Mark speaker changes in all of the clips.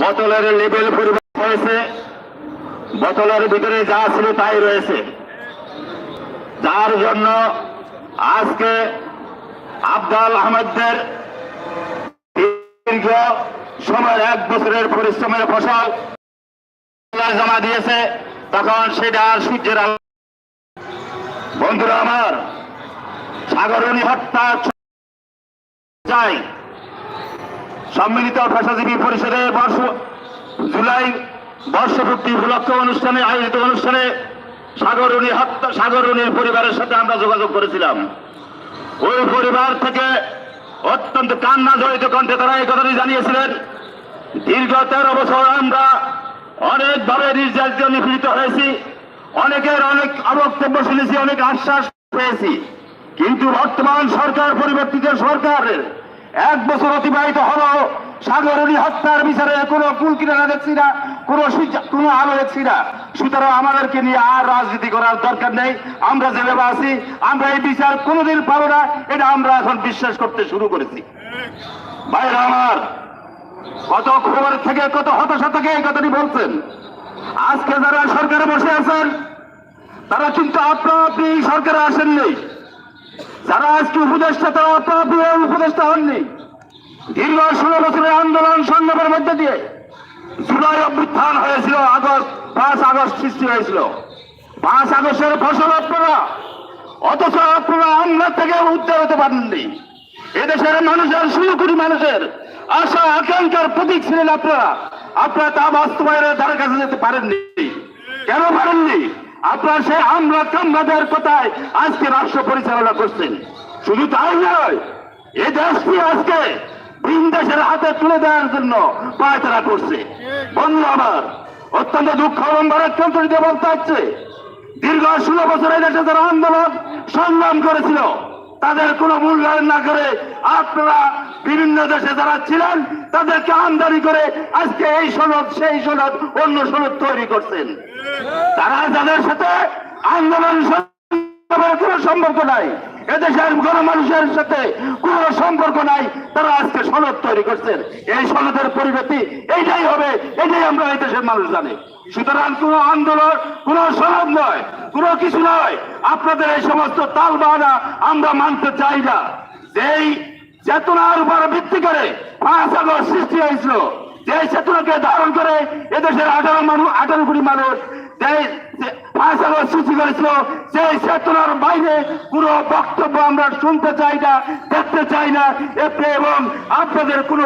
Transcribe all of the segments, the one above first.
Speaker 1: বোতলের লেবেল পরিবর্তন হয়েছে। বোতলের ভিতরে যা ছিল তাই রয়েছে। যার জন্য আজকে আফজাল আহমেদদের দীর্ঘ সময়ের এক বছরের পরিশ্রমের ফসল জমা দিয়েছে, তখন সেটা আর সূর্যের আলো বন্ধুরা আমার সাগরণী হত্যা চাই। সম্মিলিত পেশাজীবী পরিষদের বর্ষ জুলাই বর্ষপূর্তি উপলক্ষ অনুষ্ঠানে আয়োজিত অনুষ্ঠানে সাগরণী হত্যা সাগরণীর পরিবারের সাথে আমরা যোগাযোগ করেছিলাম। ওই পরিবার থেকে অত্যন্ত কান্না জড়িত কণ্ঠে তারা এই কথাটি জানিয়েছিলেন, দীর্ঘ তেরো বছর আমরা অনেকভাবে নির্যাতিত, নিপীড়িত হয়েছি, অনেকের অনেক অবক্তব্য শুনেছি, অনেক আশ্বাস পেয়েছি। কিন্তু বর্তমান সরকার পরিবর্তিত সরকারের এক বছর অতিবাহিত হলো। সাগরণী হত্যার বিচারে কোনো কুল কিনারা দেখছি না, কোনো কোনো আলো দেখছি না। সুতরাং আমাদেরকে নিয়ে আর রাজনীতি করার দরকার নেই। আমরা যেভাবে আছি, আমরা এই বিচার কোনোদিন পাবো না। এটা আমরা এখন বিশ্বাস করতে শুরু করেছি। ভাইরা আমার, কত খবর থেকে কত হতাশা থেকে এই কথাটি বলছেন। আজকে যারা সরকারে বসে আছেন, তারা কিন্তু আপনা আপনি সরকারে আসেননি। যারা আজকে উপদেষ্টা, তারা আপনি উপদেষ্টা হননি। দীর্ঘ ষোলো বছরের আন্দোলন সংগ্রামের মধ্যে দিয়ে জুলাই অভ্যুত্থান হয়েছিল, আগস্ট, পাঁচ আগস্ট সৃষ্টি হয়েছিল। পাঁচ আগস্টের ফসল আপনারা, অথচ আপনারা আমরা থেকে উদ্ধার হতে পারেননি। এদেশের মানুষের ষোলো কোটি মানুষের আশা, আকাঙ্ক্ষার প্রতীক ছিলেন আপনারা। আপনারা তা বাস্তবায়নের ধারে কাছে যেতে পারেননি। কেন পারেননি? আপনার সেই আমরা কামরাদের কথায় আজকে রাষ্ট্র পরিচালনা করছেন। শুধু তাই নয়, এ দেশটি আজকে দেশের হাতে তুলে দেওয়ার জন্য পায়তারা করছে। বন্ধু আমার, অত্যন্ত দুঃখ এবং দিতে বলতে হচ্ছে, দীর্ঘ ষোলো বছর এই দেশে যারা আন্দোলন সংগ্রাম করেছিল, তাদের কোনো মূল্যায়ন না করে আপনারা বিভিন্ন দেশে যারা ছিলেন, তাদেরকে আমদানি করে আজকে এই সনদ, সেই সনদ, অন্য সনদ তৈরি করছেন। তারা যাদের সাথে আন্দোলন সম্পর্ক নাই। এদেশের সাথে সম্পর্ক নাই। তারা আজকে সনদ তৈরি করছেন এই সনদের পরিবর্তে এইটাই হবে। এটাই আমরা মানুষ জানি। সুতরাং কোন আন্দোলন, কোন সনদ নয় কিছু নয়। আপনাদের এই সমস্ত তাল বাহানা আমরা মানতে চাই না। এই চেতনার উপর ভিত্তি করে পাঁচ আগস্ট সৃষ্টি হয়েছিল যে চেতনাকে ধারণ করে এদেশের আঠারো মানুষ আঠারো কোটি মানুষ যে যে পাঁচ আগস্ট সৃষ্টি করেছিল সেই চেতনার বাইরে কোনো বক্তব্য আমরা শুনতে চাই না, দেখতে চাই না এতে এবং আপনাদের কোনো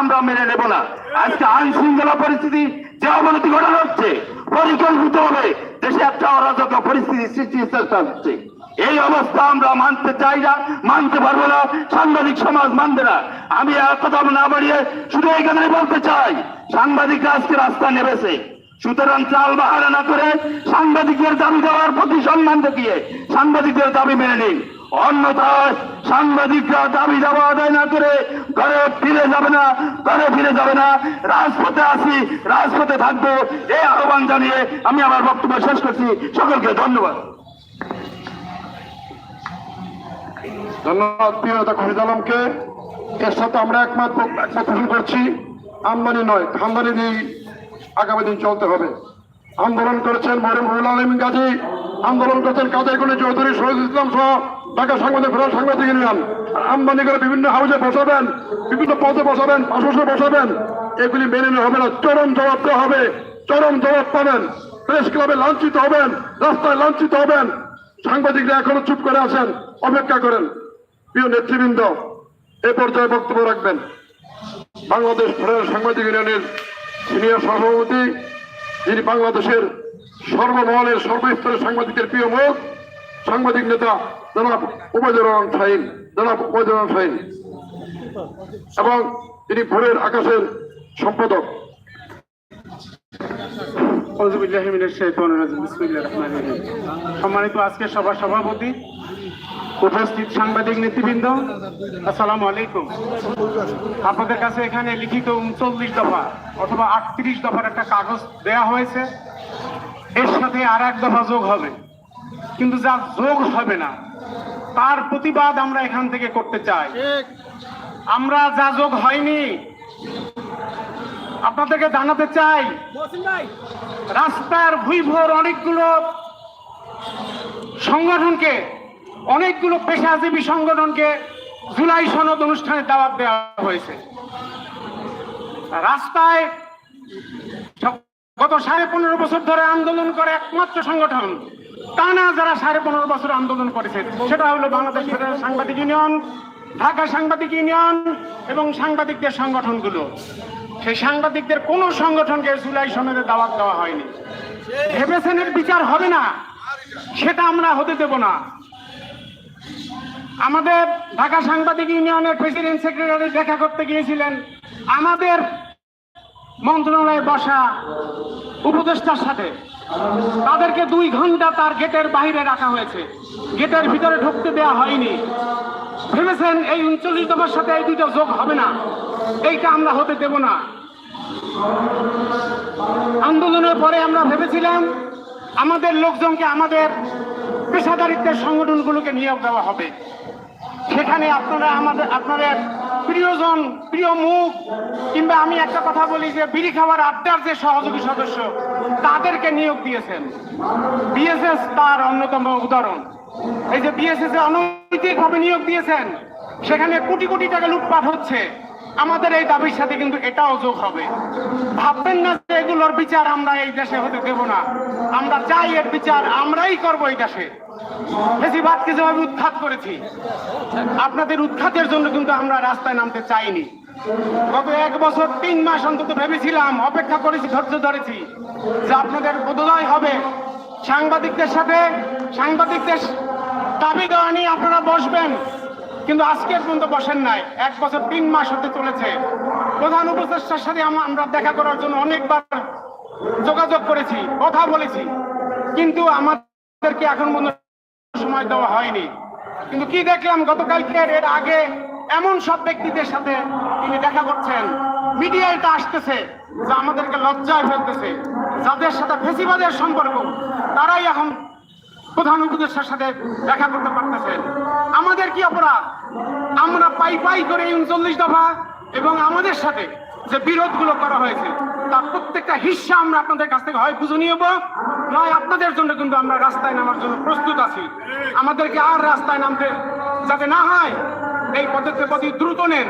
Speaker 1: আমরা মেনে নেব না। আজকে আইন শৃঙ্খলা পরিস্থিতি যে অবনতি ঘটানো হচ্ছে, পরিকল্পিত হবে দেশে একটা অরাজক পরিস্থিতি চেষ্টা হচ্ছে। এই অবস্থা আমরা মানতে চাই না, মানতে পারব না, সাংবাদিক সমাজ মানবে না। আমি আর কথা না বাড়িয়ে শুধু এখানে বলতে চাই, সাংবাদিকরা আজকে রাস্তা নেমেছে সুতরাং চাল বাহারা না করে সাংবাদিকদের দাবি দেওয়ার প্রতি সম্মান দেখিয়ে সাংবাদিকদের দাবি মেনে নিন। অন্যথায় সাংবাদিকরা দাবি দেওয়া আদায় না করে ঘরে ফিরে যাবে না, ঘরে ফিরে যাবে না। রাজপথে আসি, রাজপথে থাকব এই আহ্বান জানিয়ে আমি আমার বক্তব্য শেষ করছি। সকলকে ধন্যবাদ।
Speaker 2: ধন্যবাদ প্রিয় নেতা খরিদ আলমকে। এর সাথে আমরা একমাত্র একমত পোষণ করছি। আমদানি নয় খামদানি দিয়ে আগামী দিন চলতে হবে। আন্দোলন করেছেন মরিমুল আলম গাজী। আন্দোলন করেছেন কাদের গুলি চৌধুরী, শহীদ ইসলাম সহ ঢাকা সাংবাদিক ফেরাল সাংবাদিক ইউনিয়ন আমদানি করে বিভিন্ন হাউসে বসাবেন, বিভিন্ন পদে বসাবেন পাশে বসাবেন। এগুলি মেনে নেওয়া হবে না। চরম জবাব দেওয়া হবে। চরম জবাব পাবেন। প্রেস ক্লাবে লাঞ্ছিত হবেন, রাস্তায় লাঞ্ছিত হবেন। সাংবাদিকরা এখনও চুপ করে আছেন, অপেক্ষা করেন। প্রিয় নেতৃবৃন্দ, এ পর্যায়ে বক্তব্য রাখবেন। বাংলাদেশ ফেডারেল সাংবাদিক ইউনিয়নের সিনিয়র সভাপতি, যিনি বাংলাদেশের সর্বমহলের সর্বস্তরের সাংবাদিকের প্রিয় মুখ, সাংবাদিক নেতা জনাব উবায়দুর রহমান জনাব উবায়দুর রহমান এবং তিনি ভোরের আকাশের সম্পাদক।
Speaker 3: সম্মানিত আজকের সভা সভাপতি উপস্থিত সাংবাদিক নেতৃবৃন্দ, আসসালামু আলাইকুম। আপনাদের কাছে এখানে লিখিত উনচল্লিশ দফা অথবা আটত্রিশ দফার একটা কাগজ দেয়া হয়েছে। এর সাথে আর এক দফা যোগ হবে। কিন্তু যা যোগ হবে না, তার প্রতিবাদ আমরা এখান থেকে করতে চাই। আমরা যা যোগ হয়নি, আপনাদেরকে জানাতে চাই, রাস্তার ভুইভোর অনেকগুলো সংগঠনকে অনেকগুলো পেশাজীবী সংগঠনকে জুলাই সনদ অনুষ্ঠানে দাওয়াত দেওয়া হয়েছে। রাস্তায় গত সাড়ে পনেরো বছর ধরে আন্দোলন করে একমাত্র সংগঠন টানা যারা সাড়ে পনেরো বছর আন্দোলন করেছে। সেটা হলো বাংলাদেশ সাংবাদিক ইউনিয়ন ঢাকা সাংবাদিক ইউনিয়ন এবং সাংবাদিকদের সংগঠনগুলো। সেই সাংবাদিকদের কোনো সংগঠনকে জুলাই সনদে দাওয়াত দেওয়া হয়নি। ভেবেছেনের বিচার হবে না, সেটা আমরা হতে দেব না। আমাদের ঢাকা সাংবাদিক ইউনিয়নের প্রেসিডেন্ট সেক্রেটারি দেখা করতে গিয়েছিলেন। আমাদের মন্ত্রণালয়ে বসা উপদেষ্টার সাথে। তাদেরকে দুই ঘণ্টা তার গেটের বাইরে রাখা হয়েছে। গেটের ভিতরে ঢুকতে দেওয়া হয়নি। ভেবেছেন এই উনচল্লিশ দফার সাথে এই দুটো যোগ হবে না। এইটা আমরা হতে দেব না। আন্দোলনের পরে আমরা ভেবেছিলাম আমাদের লোকজনকে আমাদের পেশাদারিত্বের সংগঠনগুলোকে নিয়োগ দেওয়া হবে। সেখানে আপনারা আমাদের, আপনাদের প্রিয়জন, প্রিয় মুখ, কিংবা আমি একটা কথা বলি যে বিড়ি খাবার আড্ডার যে সহযোগী সদস্য, তাদেরকে নিয়োগ দিয়েছেন। বিএসএস তার অন্যতম উদাহরণ। এই যে বিএসএস অনৈতিকভাবে নিয়োগ দিয়েছেন, সেখানে কোটি কোটি টাকা লুটপাট হচ্ছে। আমাদের এই দাবির সাথে কিন্তু এটাও যোগ হবে। ভাববেন না যে এগুলোর বিচার আমরা এই দেশে হতে দেব না। আমরা চাই এর বিচার, আমরাই করব এই দেশে। বেশিরভাগকে যেভাবে উৎখাত করেছি, আপনাদের উৎখাতের জন্য কিন্তু আমরা রাস্তায় নামতে চাইনি। গত এক বছর তিন মাস অন্তত ভেবেছিলাম, অপেক্ষা করেছি, ধৈর্য ধরেছি যে আপনাদের বোধোদয় হবে। সাংবাদিকদের সাথে, সাংবাদিকদের দাবি দেওয়া নিয়ে আপনারা বসবেন। কিন্তু আজকে পর্যন্ত বসেন নাই। এক বছর তিন মাস হতে চলেছে। প্রধান উপদেষ্টার সাথে আম- আমরা দেখা করার জন্য অনেকবার যোগাযোগ করেছি, কথা বলেছি। কিন্তু আমাদেরকে এখন পর্যন্ত সময় দেওয়া হয়নি। কিন্তু কি দেখলাম গতকালকের এর আগে এমন সব ব্যক্তিদের সাথে তিনি দেখা করছেন। মিডিয়া এটা আসতেছে যা আমাদেরকে লজ্জায় ফেলতেছে। যাদের সাথে ফেসিবাদের সম্পর্ক, তারাই এখন প্রধান উপদেষ্টার সাথে দেখা করতে পারতেছেন। আমাদের কি অপরাধ? আমরা পাই পাই করে এই উনচল্লিশ দফা এবং আমাদের সাথে যে বিরোধগুলো করা হয়েছে, তার প্রত্যেকটা হিস্সা আমরা আপনাদের কাছ থেকে হয় বুঝে নিব নয়, আপনাদের জন্য কিন্তু আমরা রাস্তায় নামার জন্য প্রস্তুত আছি। আমাদেরকে আর রাস্তায় নামতে যাতে না হয়, এই পদক্ষেপ অতি দ্রুত নেন।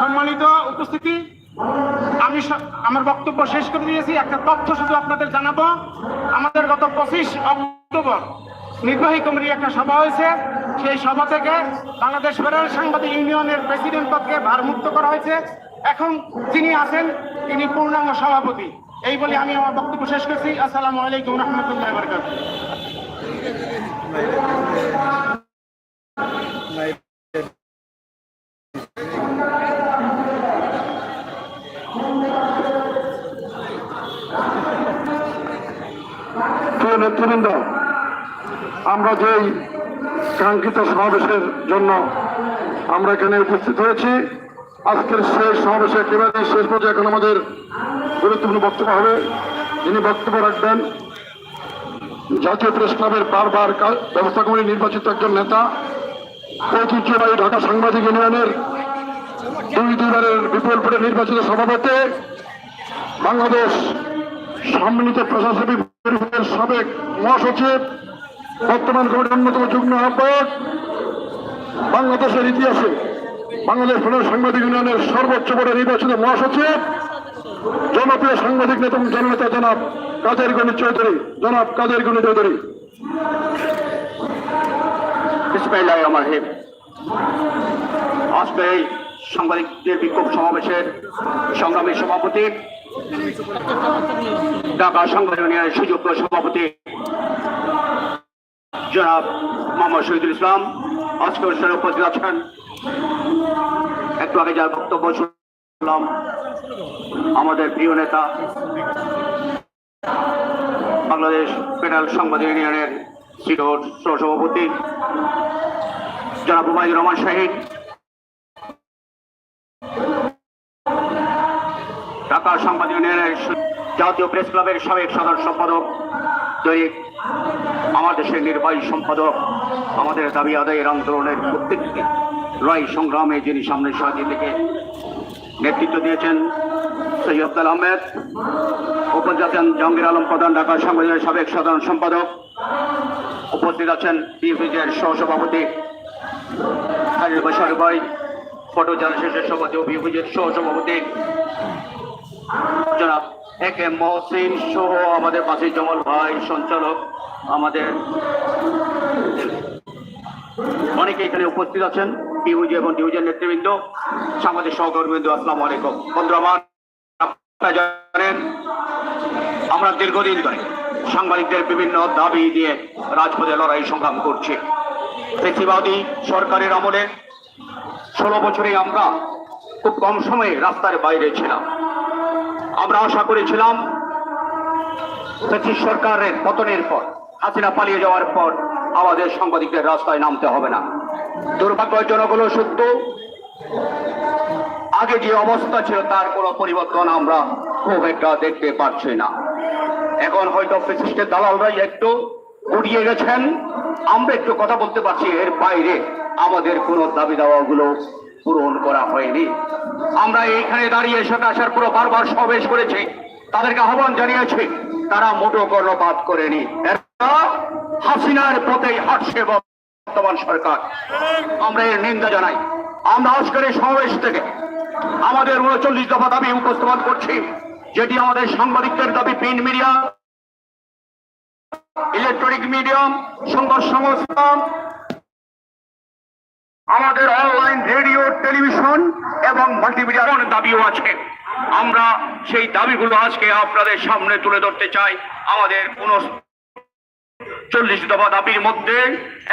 Speaker 3: সম্মানিত উপস্থিতি আমি আমার বক্তব্য শেষ করে দিয়েছি। একটা তথ্য শুধু আপনাদের জানাব। আমাদের গত পঁচিশ অক্টোবর নির্বাহী কমিটির একটা সভা হয়েছে। সেই সভা থেকে বাংলাদেশ ফেডারেল সাংবাদিক ইউনিয়নের প্রেসিডেন্ট পদকে ভারমুক্ত করা হয়েছে। এখন যিনি আছেন, তিনি পূর্ণাঙ্গ সভাপতি। এই বলে আমি আমার বক্তব্য শেষ করছি। আসসালামু আলাইকুম রহমতুল্লাহ বরকাত
Speaker 2: নেতৃবৃন্দ, আমরা যেই কাঙ্ক্ষিত সমাবেশের জন্য আমরা এখানে উপস্থিত হয়েছি, আজকের শেষ সমাবেশে একেবারে শেষ পর্যায়ে এখন আমাদের গুরুত্বপূর্ণ বক্তব্য হবে। যিনি বক্তব্য রাখবেন, জাতীয় প্রেস ক্লাবের বারবার ব্যবস্থা কমিটি নির্বাচিত একজন নেতা, ঐতিহ্যবাহী ঢাকা সাংবাদিক ইউনিয়নের দুই দুইবারের বিপুল নির্বাচিত সভাপতি, বাংলাদেশ সম্মিলিত প্রশাসনিক সাবেক মহাসচিব, বর্তমান কমিটির অন্যতম যুগ্ম আহ্বায়ক, বাংলাদেশের ইতিহাসে বাংলাদেশ ফেডারেল সাংবাদিক ইউনিয়নের সর্বোচ্চ পদে নির্বাচিত মহাসচিব, জনপ্রিয় সাংবাদিক নেতা এবং জননেতা জনাব কাদের গণি চৌধুরী, জনাব কাদের গণি চৌধুরী।
Speaker 1: আজকে সাংবাদিকদের বিক্ষোভ সমাবেশের সংগ্রামী সভাপতি ঢাকা ইউনিয়নের সুযোগ্য সভাপতি জনাব মোহাম্মদ শহীদুল ইসলাম আজকে অনুষ্ঠানে উপস্থিত আছেন। একটু আগে যার বক্তব্য শুনলাম, আমাদের প্রিয় নেতা, বাংলাদেশ ফেডারেল সাংবাদিক ইউনিয়নের সিডোর সহসভাপতি জনাব উমায়ুর রহমান শাহিদ সাংবাদিক জাতীয় প্রেস ক্লাবের সাবেক সাধারণ সম্পাদক, দৈনিক, আমার দেশের নির্বাহী সম্পাদক, আমাদের দাবি আদায়ের আন্দোলনের প্রত্যেকটি লড়াই সংগ্রামে যিনি সামনে সাজিয়ে থেকে নেতৃত্ব দিয়েছেন,
Speaker 4: সৈয়দ আল আহমেদ উপজাতি জাহাঙ্গীর আলম প্রধান, ঢাকা সংগঠনের সাবেক সাধারণ সম্পাদক উপস্থিত আছেন বিএফিজের সহসভাপতি হাজির বসার ভাই, ফটো জানাশেষের সভাপতি ও বিএফিজের সহসভাপতি জনাব এ কে মহসিন সহ আমাদের পাশে জমল ভাই সঞ্চালক আমাদের অনেকে এখানে উপস্থিত আছেন ডিউজি এবং ডিউজের নেতৃবৃন্দ সামাজিক সহকর্মীবৃন্দ, আসসালামু আলাইকুম। বন্ধু, আমার আপনারা জানেন, আমরা দীর্ঘদিন ধরে সাংবাদিকদের বিভিন্ন দাবি দিয়ে রাজপথে লড়াই সংগ্রাম করছি। ফেসিবাদী সরকারের আমলে ষোলো বছরে আমরা খুব কম সময়ে রাস্তার বাইরে ছিলাম। আমরা আশা করেছিলাম সরকারের পতনের পর, হাসিনা পালিয়ে যাওয়ার পর আমাদের সাংবাদিকদের রাস্তায় নামতে হবে না। দুর্ভাগ্যজনক হলো সত্য, আগে যে অবস্থা ছিল তার কোনো পরিবর্তন আমরা খুব একটা দেখতে পাচ্ছি না। এখন হয়তো ফেসিস্টের দালালরাই একটু উড়িয়ে গেছেন। আমরা একটু কথা বলতে পারছি এর বাইরে আমাদের কোনো দাবি দাওয়াগুলো পূরণ করা হয়নি। আমরা এইখানে দাঁড়িয়ে সেটা আসার পুরো বারবার সমাবেশ করেছি। তাদেরকে আহ্বান জানিয়েছি, তারা মোটো কর্ণপাত করেনি। হাসিনার পথেই হাঁটছে বর্তমান সরকার। আমরা এর নিন্দা জানাই। আমরা আজকের সমাবেশ থেকে আমাদের উনচল্লিশ দফা দাবি উপস্থাপন করছি, যেটি আমাদের সাংবাদিকদের দাবি, প্রিন্ট মিডিয়া, ইলেকট্রনিক মিডিয়াম, সংবাদ সংস্থা আমাদের অনলাইন রেডিও টেলিভিশন এবং মাল্টিমিডিয়ার অনেক দাবিও আছে। আমরা সেই দাবিগুলো আজকে আপনাদের সামনে তুলে ধরতে চাই। আমাদের কোন চল্লিশ দফা দাবির মধ্যে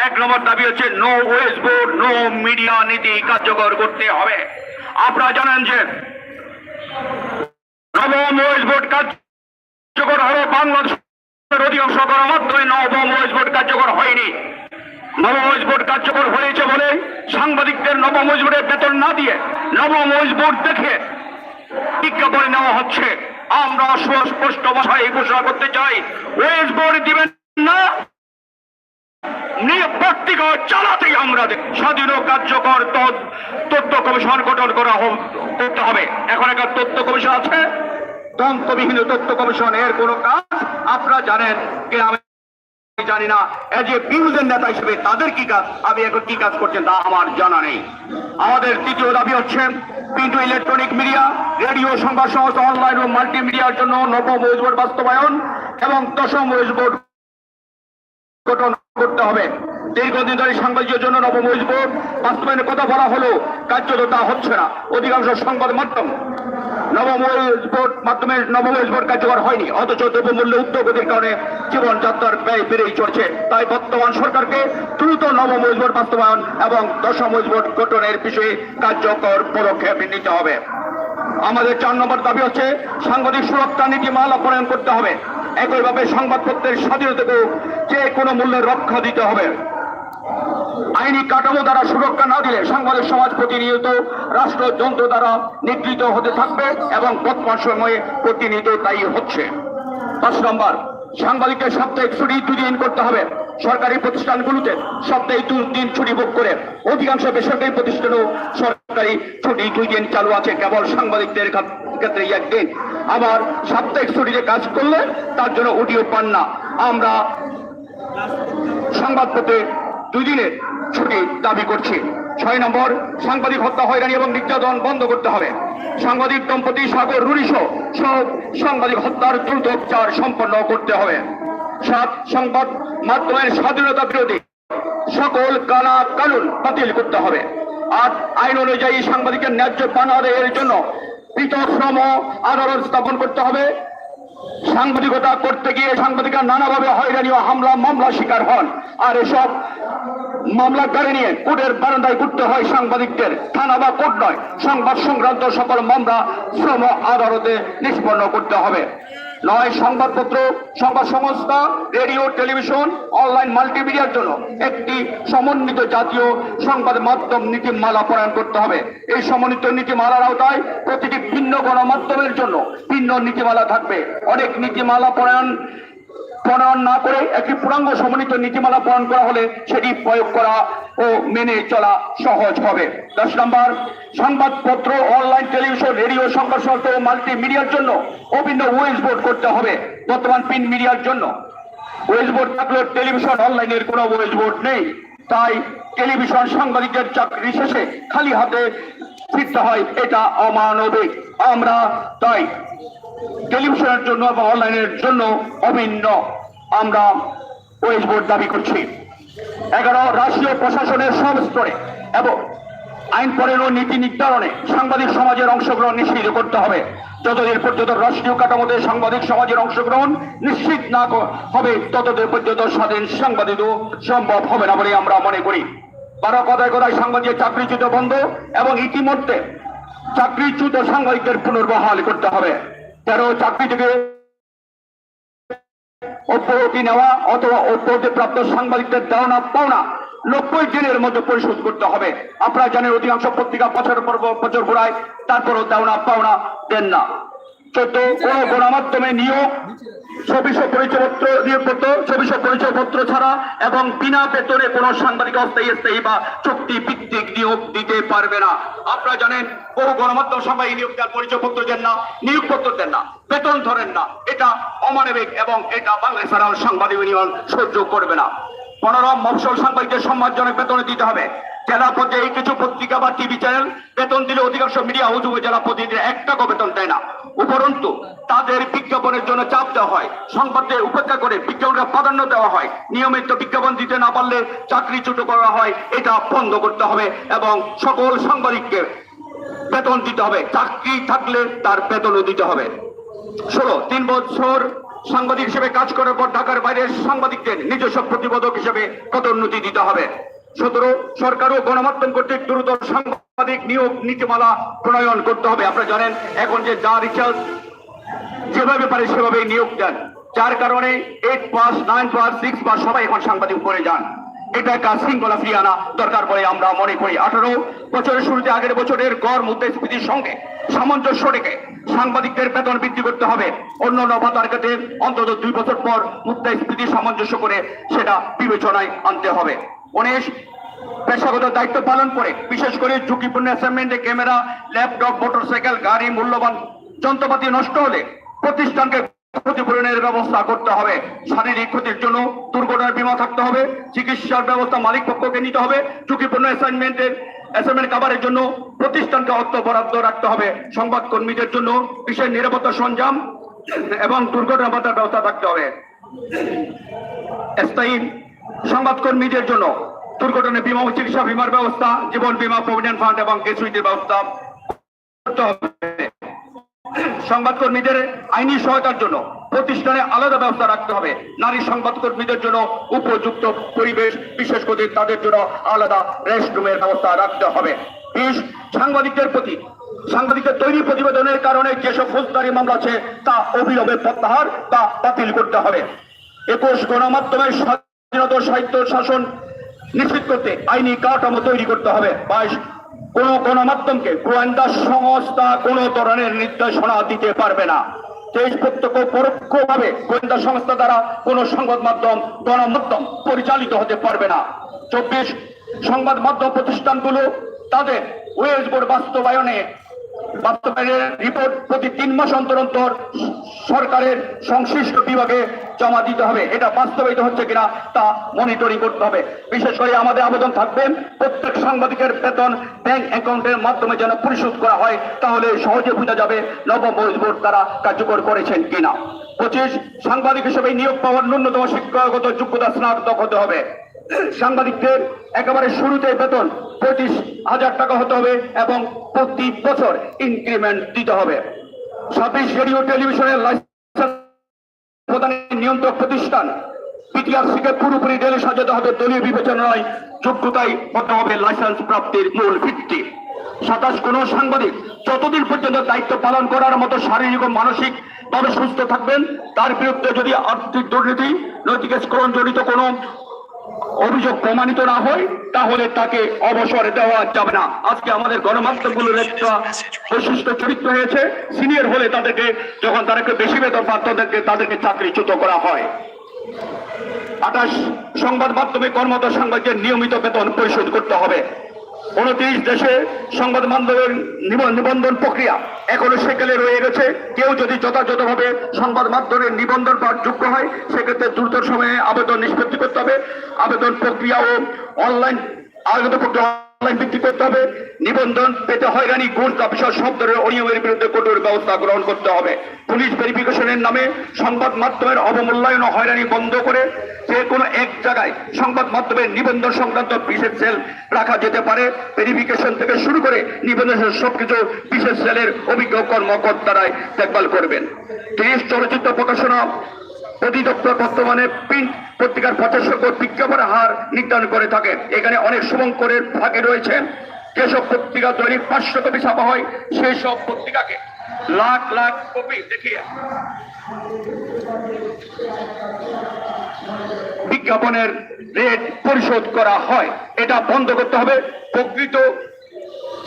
Speaker 4: এক নম্বর দাবি হচ্ছে no wage board no media নীতি কার্যকর করতে হবে। আপনারা জানেন যে, নবম ওয়েস বোর্ড কার্যকর হবে বাংলাদেশের অধিকাংশ গণমাধ্যমে নবম ওয়েস বোর্ড কার্যকর হয়নি। নবম ওয়েস বোর্ড কার্যকর হয়েছে বলে সাংবাদিকদের নবম ওয়েস বোর্ডের বেতন না দিয়ে নবম ওয়েস বোর্ড দেখে বিজ্ঞাপনে নেওয়া হচ্ছে। আমরা সুস্পষ্ট ভাষায় ঘোষণা করতে চাই ওয়েস বোর্ড দিবেন না চালাতেই আমরা স্বাধীন কার্যকর তথ্য- কমিশন গঠন করা করতে হবে। এখন একটা তথ্য কমিশন আছে। তন্ত্রবিহীন তথ্য কমিশন এর কোনো কাজ আপনারা জানেন আমি জানি না এজ এ বিরোধীর নেতা হিসেবে তাদের কি কাজ? আমি এখন কি কাজ করছেন তা আমার জানা নেই। আমাদের তৃতীয় দাবি হচ্ছে কিন্তু ইলেকট্রনিক মিডিয়া রেডিও সংবাদ সংস্থা অনলাইন ও মাল্টিমিডিয়ার জন্য নবম ওয়েজ বোর্ড বাস্তবায়ন এবং দশম ওয়েজ বোর্ড গঠন করতে হবে। দীর্ঘদিন ধরে সাংবাদিকের জন্য নবম ওয়েজ বোর্ড বাস্তবায়নের কথা বলা হলো কার্যত তা হচ্ছে না। অধিকাংশ সংবাদ মাধ্যম নবম বোর্ড মাধ্যমে নবম ওয়েজ বোর্ড কার্যকর হয়নি, অথচ দ্রব্যমূল্য উদ্যোগের কারণে জীবনযাত্রার ব্যয় বেড়েই চলছে। তাই বর্তমান সরকারকে দ্রুত নবম ওয়েজ বোর্ড বাস্তবায়ন এবং দশম ওয়েজ বোর্ড গঠনের বিষয়ে কার্যকর পদক্ষেপ নিতে হবে। আমাদের চার নম্বর দাবি হচ্ছে, সাংবাদিক সুরক্ষা নীতিমালা প্রণয়ন করতে হবে। একইভাবে সংবাদপত্রের স্বাধীনতাকেও যে কোনো মূল্যে রক্ষা দিতে হবে। আইনি কাঠামো দ্বারা সুরক্ষা না দিলে সাংবাদিক সমাজ প্রতিনিয়ত রাষ্ট্রযন্ত্র দ্বারা নিগৃহীত হতে থাকবে এবং বর্তমান সময়ে প্রতিনিয়ত তাই হচ্ছে। পাঁচ নম্বর, সাংবাদিকদের সাপ্তাহিক ছুটি দুদিন করতে হবে। সরকারি প্রতিষ্ঠানগুলোতে সপ্তাহে দুই দিন ছুটি ভোগ করে অধিকাংশ বেসরকারি প্রতিষ্ঠানও সরকারি ছুটি দুই দিন চালু আছে, কেবল সাংবাদিকদের ক্ষেত- ক্ষেত্রে একদিন আবার সাপ্তাহিক ছুটিতে কাজ করলে তার জন্য ওটিও পান না। আমরা সংবাদপত্রে দুই দিনের ছুটি দাবি করছি। ছয় নম্বর, সাংবাদিক হত্যা, হয়রানি এবং নির্যাতন বন্ধ করতে হবে। সাংবাদিক দম্পতি সাগর রুরিশ সব সাংবাদিক হত্যার দ্রুত উপচার সম্পন্ন করতে হবে। সাত, সংবাদ মাধ্যমের স্বাধীনতা বিরোধী সকল কালা কানুন বাতিল করতে হবে। আট, আইন অনুযায়ী সাংবাদিকের ন্যায্য পান আদায়ের জন্য পৃথক শ্রম আদালত স্থাপন করতে হবে। সাংবাদিকতা করতে গিয়ে সাংবাদিকরা নানাভাবে হয়রানি ও হামলা মামলা শিকার হন। আর এসব মামলা গাড়ি নিয়ে কোর্টের বারান্দায় ঘুরতে হয় সাংবাদিকদের। থানা বা কোর্ট নয়, সংবাদ সংক্রান্ত সকল মামলা শ্রম আদালতে নিষ্পন্ন করতে হবে। নয় সংবাদপত্র, সংবাদ সংস্থা, রেডিও, টেলিভিশন, অনলাইন মাল্টিমিডিয়ার জন্য একটি সমন্বিত জাতীয় সংবাদ মাধ্যম নীতিমালা প্রণয়ন করতে হবে। এই সমন্বিত নীতিমালার আওতায় প্রতিটি ভিন্ন গণমাধ্যমের জন্য ভিন্ন নীতিমালা থাকবে। অনেক নীতিমালা প্রণয়ন প্রণয়ন না করে একটি পূর্ণাঙ্গ সমন্বিত নীতিমালা প্রণয়ন করা হলে সেটি প্রয়োগ করা ও মেনে চলা সহজ হবে। দশ নম্বর, সংবাদপত্র, অনলাইন টেলিভিশন, রেডিও সংবাদ ও মাল্টি মিডিয়ার জন্য অভিন্ন ওয়েজ বোর্ড করতে হবে বর্তমান প্রিন্ট মিডিয়ার জন্য। ওয়েজ বোর্ড থাকলেও টেলিভিশন অনলাইনের কোনো ওয়েজ বোর্ড নেই। তাই টেলিভিশন সাংবাদিকদের চাকরি শেষে খালি হাতে ফিরতে হয়, এটা অমানবিক। আমরা তাই টেলিভিশনের জন্য বা অনলাইনের জন্য অভিন্ন। আমরা ওয়েজ বোর্ড দাবি করছি। এগারো, রাষ্ট্রীয় প্রশাসনের সব স্তরে এবং আইন ও নীতি নির্ধারণে সাংবাদিক সমাজের অংশগ্রহণ নিশ্চিত করতে হবে। যতদিন পর্যন্ত রাষ্ট্রীয় কাঠামোতে সাংবাদিক সমাজের অংশগ্রহণ নিশ্চিত না হবে, ততদিন পর্যন্ত স্বাধীন সাংবাদিকও সম্ভব হবে না বলে আমরা মনে করি। বারো, কথায় কথায় সাংবাদিক চাকরিচ্যুত বন্ধ এবং ইতিমধ্যে চাকরিচ্যুত সাংবাদিকদের পুনর্বহাল করতে হবে। তেরো চাকরি থেকে অব্যাহতি নেওয়া অথবা অব্যাহতি প্রাপ্ত সাংবাদিকদের দেওয়া পাওনা নব্বই দিনের মধ্যে পরিশোধ করতে হবে। আপনারা জানেন অধিকাংশ পত্রিকা বছর পর বছর ঘোরায়, তারপরও দেওয়া পাওনা দেন না। চোদ্দ, কোন গণমাধ্যমে নিয়োগ ছবিশ পরিচয়পত্র নিয়োগপত্র ছবিশ পরিচয়পত্র ছাড়া এবং বিনা বেতনে কোনো সাংবাদিক, অস্থায়ী, স্থায়ী বা চুক্তি ভিত্তিক নিয়োগ দিতে পারবে না। আপনারা জানেন, বহু গণমাধ্যম সাংবাদিক নিয়োগ পরিচয়পত্র দেন না, নিয়োগপত্র দেন না, বেতন ধরেন না। এটা অমানবিক এবং এটা সাংবাদিক ইউনিয়ন সহ্য করবে না। পনেরো মফসল সাংবাদিকদের সম্মানজনক বেতন দিতে হবে। জেলা পর্যায়ে কিছু পত্রিকা বা টিভি চ্যানেল বেতন দিলে অধিকাংশ মিডিয়া হাউস জেলা প্রতিনিধিরা এক টাকা বেতন দেয় না। উপরন্তু তাদের বিজ্ঞাপনের জন্য চাপ দেওয়া হয়। সংবাদে উপেক্ষা করে বিজ্ঞাপনকে প্রাধান্য দেওয়া হয়। নিয়মিত বিজ্ঞাপন দিতে না পারলে চাকরিচ্যুত করা হয়, এটা বন্ধ করতে হবে এবং সকল সাংবাদিককে বেতন দিতে হবে। চাকরি থাকলে তার বেতনও দিতে হবে। ষোলো, তিন বছর সাংবাদিক হিসেবে কাজ করার পর ঢাকার বাইরের সাংবাদিকদের নিজস্ব প্রতিবেদক হিসেবে পদোন্নতি দিতে হবে। সতেরো সরকার ও গণমাধ্যম কর্তৃক দ্রুত সাংবাদিক নিয়োগ নীতিমালা প্রণয়ন করতে হবে। আপনারা জানেন, এখন যে যা রিচার্জ যেভাবে পারে সেভাবে নিয়োগ দেন। যার কারণে eight pass nine pass six pass সবাই এখন সাংবাদিক করে যান। এটা একটা শৃঙ্খলা ফিরিয়ে আনা দরকার বলে আমরা মনে করি। আঠারো বছরের শুরুতে আগের বছরের গড় মুদ্রাস্ফীতির সঙ্গে সামঞ্জস্য রেখে সাংবাদিকদের বেতন বৃদ্ধি করতে হবে। অন্য অন্য ভাতার অন্তত দুই বছর পর মুদ্রাস্ফীতি সামঞ্জস্য করে সেটা বিবেচনায় আনতে হবে। উনিশ পেশাগত দায়িত্ব পালন করে, বিশেষ করে ঝুঁকিপূর্ণ অ্যাসাইনমেন্টে ক্যামেরা ল্যাপটপ মোটরসাইকেল গাড়ি, মূল্যবান যন্ত্রপাতি নষ্ট হলে প্রতিষ্ঠানকে ক্ষতিপূরণের ব্যবস্থা করতে হবে। শারীরিক ক্ষতির জন্য দুর্ঘটনার বীমা থাকতে হবে, চিকিৎসার ব্যবস্থা মালিক পক্ষকে নিতে হবে, ঝুঁকিপূর্ণ অ্যাসাইনমেন্টের অ্যাসাইনমেন্ট কাভারের জন্য প্রতিষ্ঠানকে অর্থ বরাদ্দ রাখতে হবে। সংবাদ কর্মীদের জন্য বিশেষ নিরাপত্তা সরঞ্জাম এবং দুর্ঘটনা ব্যবস্থা থাকতে হবে। স্থায়ী সংবাদকর্মীদের জন্য দুর্ঘটনা বীমা চিকিৎসা বীমার ব্যবস্থা, জীবন বীমা, প্রভিডেন্ট ফান্ড এবং গ্যাসুইটির ব্যবস্থা করতে হবে। সংবাদকর্মীদের আইনি সহায়তার জন্য প্রতিষ্ঠানে আলাদা ব্যবস্থা রাখতে হবে। নারী সংবাদকর্মীদের জন্য উপযুক্ত পরিবেশ, বিশেষ করে তাদের জন্য আলাদা রেস্টরুমের ব্যবস্থা রাখতে হবে। সাংবাদিকদের প্রতি, সাংবাদিকদের তৈরি প্রতিবেদনের কারণে যেসব ফৌজদারি মামলা আছে, তা অবিলম্বে প্রত্যাহার বা বাতিল করতে হবে। একুশ, গণমাধ্যমের স্বাধীনতা সাহিত্য শাসন নিশ্চিত করতে আইনি কাঠামো তৈরি করতে হবে। কোন গোয়েন্দা সংস্থা কোন ধরনের নির্দেশনা দিতে পারবে না। তেইশ প্রত্যক্ষ গোয়েন্দা সংস্থা দ্বারা কোন সংবাদ মাধ্যম, গণমাধ্যম পরিচালিত হতে পারবে না। চব্বিশ, সংবাদ মাধ্যম প্রতিষ্ঠানগুলো তাদের ওয়েজ বোর্ড বাস্তবায়নে বাস্তবায়নের রিপোর্ট প্রতি তিন মাস অন্তর অন্তর সরকারের সংশ্লিষ্ট বিভাগে জমা দিতে হবে। এটা বাস্তবায়িত হচ্ছে কিনা তা মনিটরিং করতে হবে। বিশেষ করে আমাদের আবেদন থাকবেন প্রত্যেক সাংবাদিকের বেতন ব্যাংক অ্যাকাউন্টের মাধ্যমে যেন পরিশোধ করা হয়, তাহলে সহজে বোঝা যাবে নবম বোর্ড তারা কার্যকর করেছেন কিনা। পঁচিশ, সাংবাদিক হিসেবে নিয়োগ পাওয়ার ন্যূনতম শিক্ষাগত যোগ্যতা স্নাতক হতে হবে। সাংবাদিকদের একেবারে শুরুতে বেতন পঁচিশ হাজার টাকা হতে হবে এবং প্রতি বছর ইনক্রিমেন্ট দিতে হবে। ছাব্বিশ রেডিও, টেলিভিশনের লাইসেন্স প্রদানের নিয়ন্ত্রক প্রতিষ্ঠান পিটিআরসিকে পুরোপুরি ডেলে সাজাতে হবে। দলীয় বিবেচনায় নয়, যোগ্যতাই হতে হবে লাইসেন্স প্রাপ্তির মূল ভিত্তি। সাতাশ, কোন সাংবাদিক যতদিন পর্যন্ত দায়িত্ব পালন করার মতো শারীরিক ও মানসিক ভাবে সুস্থ থাকবেন, তার বিরুদ্ধে যদি আর্থিক দুর্নীতি, নৈতিক স্করণ জড়িত কোনো অভিযোগ প্রমাণিত না হয়, তাহলে তাকে অবসর দেওয়া যাবে না। আজকে আমাদের গণমাধ্যমগুলোর একটা বৈশিষ্ট্য চরিত্র হয়েছে। সিনিয়র হলে তাদেরকে, যখন তাদেরকে বেশি বেতন পান তাদেরকে তাদেরকে চাকরিচ্যুত করা হয়। আঠাশ সংবাদ মাধ্যমে কর্মত সাংবাদিকের নিয়মিত বেতন পরিশোধ করতে হবে। উনত্রিশ দেশে সংবাদ মাধ্যমের নিব- নিবন্ধন প্রক্রিয়া এখনও সেকালে রয়ে গেছে। কেউ যদি যথাযথভাবে সংবাদ মাধ্যমের নিবন্ধন পাওয়ার যোগ্য হয়, সেক্ষেত্রে দ্রুত সময়ে আবেদন নিষ্পত্তি করতে হবে। আবেদন প্রক্রিয়া ও অনলাইন আবেদন প্রক্রিয়া অনলাইন ভিত্তি করতে হবে। নিবন্ধন পেতে হয়রানি বা বিষয় সব ধরনের অনিয়মের বিরুদ্ধে কঠোর ব্যবস্থা গ্রহণ করতে হবে। পুলিশ ভেরিফিকেশনের নামে সংবাদ মাধ্যমের অবমূল্যায়ন হয়রানি বন্ধ করে যে কোনো এক জায়গায় সংবাদ মাধ্যমের নিবন্ধন সংক্রান্ত বিশেষ সেল রাখা যেতে পারে। ভেরিফিকেশন থেকে শুরু করে নিবন্ধন সবকিছু বিশেষ সেলের অভিজ্ঞ কর্মকর্তারাই দেখভাল করবেন। তিরিশ চলচ্চিত্র প্রকাশনা অধিদপ্তর বর্তমানে প্রিন্ট পত্রিকার পঞ্চাশ শতক বিজ্ঞাপনের হার নির্ধারণ করে থাকে। এখানে অনেক শুভঙ্করের ভাগে রয়েছে। যেসব পত্রিকা দৈনিক পাঁচশো কপি ছাপা হয় সেই সব পত্রিকাকে লাখ লাখ কপি দেখিয়ে বিজ্ঞাপনের রেট পরিশোধ করা হয়। এটা বন্ধ করতে হবে। প্রকৃত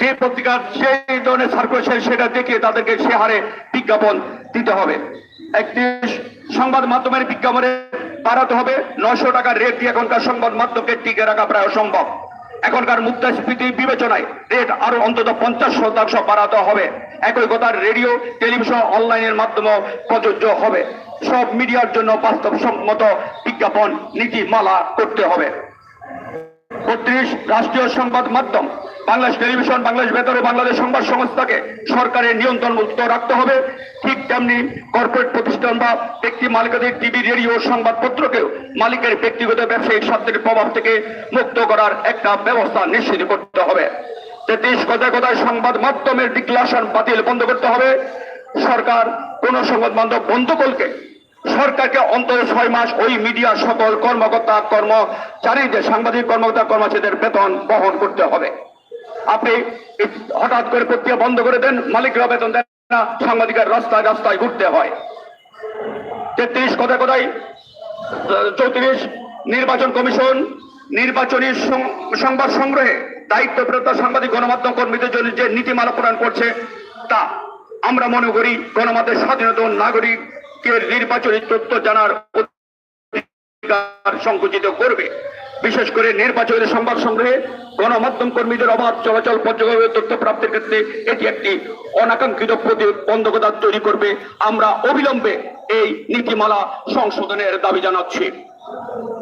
Speaker 4: যে পত্রিকার সেই ধরনের সার্কুলেশন সেটা দেখিয়ে তাদেরকে সে হারে বিজ্ঞাপন দিতে হবে। একটি সংবাদ মাধ্যমের বিজ্ঞাপনে বাড়াতে হবে। নশো টাকার রেট দিয়ে এখনকার সংবাদ মাধ্যমকে টিকে রাখা প্রায় অসম্ভব। এখনকার মুদ্রাস্ফীতি বিবেচনায় রেট আরও অন্তত পঞ্চাশ শতাংশ বাড়াতে হবে। একই কথা রেডিও টেলিভিশন অনলাইনের মাধ্যমে প্রযোজ্য হবে। সব মিডিয়ার জন্য বাস্তবসম্মত বিজ্ঞাপন, নীতিমালা করতে হবে। বত্রিশ রাষ্ট্রীয় সংবাদ মাধ্যম, বাংলাদেশ টেলিভিশন, বাংলাদেশ বেতার ও বাংলাদেশ সংবাদ সংস্থাকে সরকারের নিয়ন্ত্রণ মুক্ত রাখতে হবে। ঠিক তেমনি কর্পোরেট প্রতিষ্ঠান বা ব্যক্তি মালিকাদের টিভি রেডিও সংবাদপত্রকেও মালিকের ব্যক্তিগত ব্যবসায়িক স্বার্থের প্রভাব থেকে মুক্ত করার একটা ব্যবস্থা নিশ্চিত করতে হবে। তেত্রিশ, কথায় কথায় সংবাদ মাধ্যমের ডিক্লারেশন বাতিল বন্ধ করতে হবে। সরকার কোন সংবাদ মাধ্যম বন্ধ বন্ধকলকে সরকারকে অন্তত ছয় মাস ওই মিডিয়া সকল কর্মকর্তা কর্মচারীদের সাংবাদিক, কর্মকর্তা, কর্মচারীদের বেতন বহন করতে হবে। আপনি হঠাৎ করে প্রক্রিয়া বন্ধ করে দেন, মালিকরা বেতন দেন না, সাংবাদিকের রাস্তায় রাস্তায় ঘুরতে হয়। তেত্রিশ কথা কথাই চৌত্রিশ নির্বাচন কমিশন, নির্বাচনী সংবাদ সংগ্রহে দায়িত্বপ্রাপ্ত সাংবাদিক, গণমাধ্যম কর্মীদের জন্য যে নীতিমালা প্রণয়ন করছে, তা আমরা মনে করি গণমাধ্যমের স্বাধীনতা ও নাগরিকের নির্বাচনী তথ্য জানার সংকুচিত করবে। বিশেষ করে নির্বাচনের সংবাদ সংগ্রহে গণমাধ্যম কর্মীদের অবাধ চলাচল পর্যবেক্ষণ তথ্য প্রাপ্তির ক্ষেত্রে এটি একটি অনাকাঙ্ক্ষিত প্রতিবন্ধকতা তৈরি করবে। আমরা অবিলম্বে এই নীতিমালা সংশোধনের দাবি জানাচ্ছি।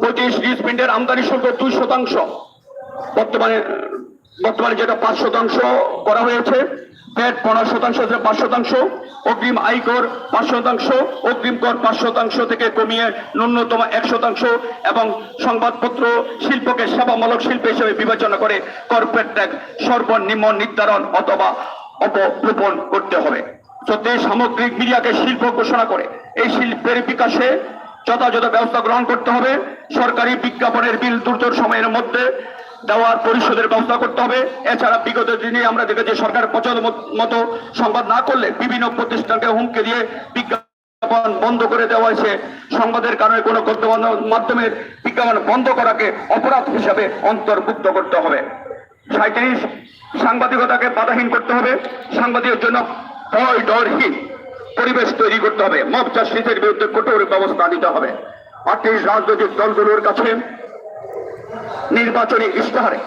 Speaker 4: পঁচিশ রিসপিন্ডের আমদানি শুল্ক দুই শতাংশ। বর্তমানে বর্তমানে যেটা পাঁচ শতাংশ করা হয়েছে প্যাট পনেরো শতাংশ থেকে পাঁচ শতাংশ, অগ্রিম আয়কর পাঁচ শতাংশ, অগ্রিম কর পাঁচ শতাংশ থেকে কমিয়ে ন্যূনতম এক শতাংশ এবং সংবাদপত্র শিল্পকে সেবামূলক শিল্প হিসেবে বিবেচনা করে কর্পোরেট ট্যাক্স সর্বনিম্ন নির্ধারণ অথবা অপলোপন করতে হবে। যাতে সামগ্রিক মিডিয়াকে শিল্প ঘোষণা করে এই শিল্পের বিকাশে যথাযথ ব্যবস্থা গ্রহণ করতে হবে। সরকারি বিজ্ঞাপনের বিল দ্রুত সময়ের মধ্যে দেওয়ার পরিশোধের ব্যবস্থা করতে হবে। এছাড়া বিগত দিনে আমরা দেখেছি সরকার পছন্দ মতো সংবাদ না করলে বিভিন্ন প্রতিষ্ঠানকে হুমকি দিয়ে বিজ্ঞাপন বন্ধ করে দেওয়া হয়েছে। সংবাদের কারণে কোনো মাধ্যমের বিজ্ঞাপন বন্ধ করাকে অপরাধ হিসাবে অন্তর্ভুক্ত করতে হবে। সাঁত্রিশ সাংবাদিকতাকে বাধাহীন করতে হবে। সাংবাদিকের জন্য ভয় ডরহীন পরিবেশ তৈরি করতে হবে। মব চাষিদের বিরুদ্ধে কঠোর ব্যবস্থা নিতে হবে। আটত্রিশ, রাজনৈতিক দলগুলোর কাছে নির্বাচনী ইশতেহারে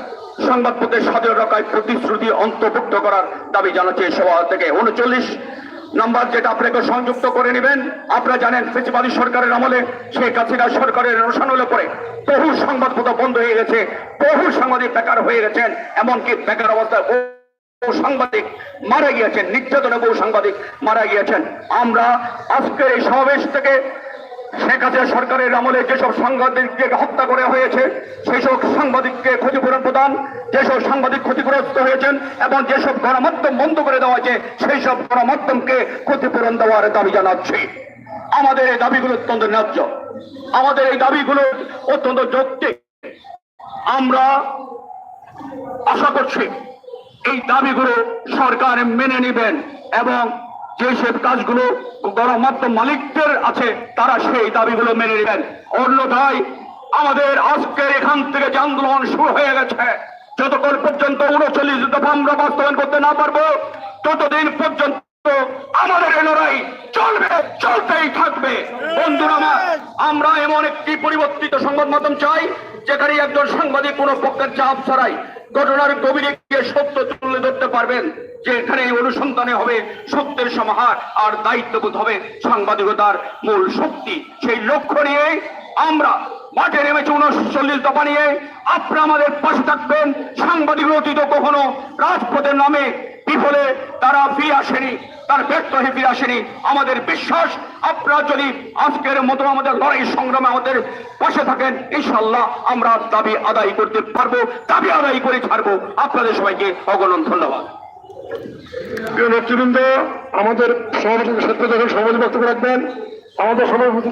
Speaker 4: সংবাদপত্রের স্বাধীন রক্ষায় প্রতিশ্রুতি অন্তর্ভুক্ত করার দাবি জানাচ্ছে সভা থেকে উনচল্লিশ নাম্বার যেটা আপনাকে সংযুক্ত করে নেবেন। আপনারা জানেন ফেসিবাদী সরকারের আমলে শেখ হাসিনা সরকারের রোশানলে পরে। বহু সংবাদপত্র বন্ধ হয়ে গেছে, বহু সাংবাদিক বেকার হয়ে গেছেন, এমনকি বেকার অবস্থায় বহু সাংবাদিক মারা গিয়েছেন, নির্যাতনে বহু সাংবাদিক মারা গিয়েছেন। আমরা আজকের এই সমাবেশ থেকে শেখ হাসিনা সরকারের আমলে যেসব সাংবাদিককে হত্যা করা হয়েছে সেই সব সাংবাদিককে ক্ষতিপূরণ প্রদান, যেসব সাংবাদিক ক্ষতিগ্রস্ত হয়েছেন এবং যেসব গণমাধ্যম বন্ধ করে দেওয়া হয়েছে সেই সব গণমাধ্যমকে ক্ষতিপূরণ দেওয়ার দাবি জানাচ্ছি। আমাদের এই দাবিগুলো অত্যন্ত ন্যায্য। আমাদের এই দাবিগুলো অত্যন্ত যৌক্তিক। আমরা আশা করছি এই দাবিগুলো সরকার মেনে নেবেন এবং যেসব কাজগুলো গণমাধ্যম মালিকদের আছে, তারা সেই দাবিগুলো মেনে নেবেন। অন্যথায় আমাদের আজকের এখান থেকে যে আন্দোলন শুরু হয়ে গেছে, যতক্ষণ পর্যন্ত উনচল্লিশ দফা আমরা বাস্তবায়ন করতে না পারব, ততদিন পর্যন্ত আমাদের লড়াই চলবে, চলতেই থাকবে। বন্ধুরা আমার, আমরা এমন একটি পরিবর্তিত সংবাদ মাধ্যম চাই, যেখানে একজন সাংবাদিক কোনো পক্ষের চাপ ছাড়াই ঘটনার গভীরে গিয়ে সত্য তুলে ধরতে পারবেন। যে এখানে এই অনুসন্ধানে হবে সত্যের সমাহার আর দায়িত্ববোধ হবে সাংবাদিকতার মূল শক্তি। সেই লক্ষ্য নিয়ে আমরা মাঠে নেমেছে উনচল্লিশ দফা নিয়ে। আপনারা আমাদের পাশে থাকবেন। সাংবাদিক অতীত কখনো রাজপথের নামে বিফলে তারা ফিরে আসেনি, তার ব্যর্থ হয়ে ফিরে আসেনি। আমাদের বিশ্বাস, আপনারা যদি আজকের মতো আমাদের লড়াই সংগ্রামে আমাদের পাশে থাকেন ইনশাল্লাহ আমরা দাবি আদায় করতে পারব, দাবি আদায় করে ছাড়বো। আপনাদের সবাইকে অগণন ধন্যবাদ।
Speaker 2: প্রিয় নেতৃবৃন্দ আমাদের সভাপতি সাথে যখন সভাপতি বক্তব্য রাখবেন আমাদের সভাপতি